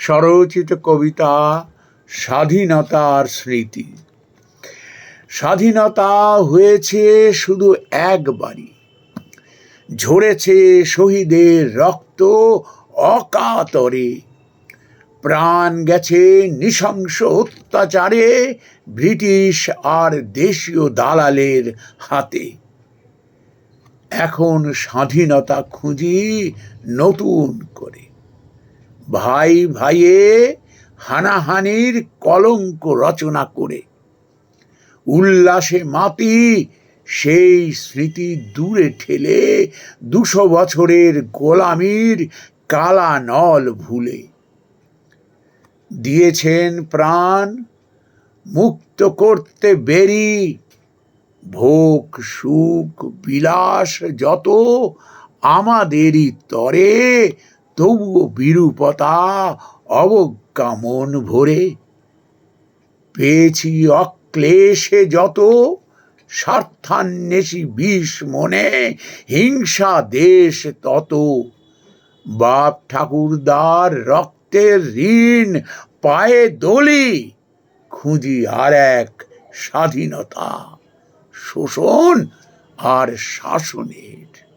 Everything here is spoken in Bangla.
স্বরচিত কবিতা স্বাধীনতার স্মৃতি। স্বাধীনতা হয়েছে শুধু একবারই। ঝরেছে শহীদের রক্ত অকাতরে। প্রাণ গেছে নৃশংস অত্যাচারে ব্রিটিশ আর দেশীয় দালালের হাতে। এখন স্বাধীনতা খুঁজি নতুন করে। ভাই ভাইয়ে হানাহানির কলঙ্ক রচনা করে। উল্লাসে মাতি সেই স্মৃতি দূরে ঠেলে দুশো বছরের গোলামির কালা নল ভুলে। দিয়েছেন প্রাণ, মুক্ত করতে বেরি, ভোগ, সুখ, বিলাস যত আমাদেরই তরে তবুও বিরূপতা অবজ্ঞা মন ভরে। পেয়েছি অক্লেশে যত, স্বার্থান্বেষী বিষ মনে, হিংসা দেশ তত। বাপ ঠাকুরদার রক্তের ঋণ, পায়ে দলি, খুঁজি আর এক স্বাধীনতা, শোষণ আর শাসনের।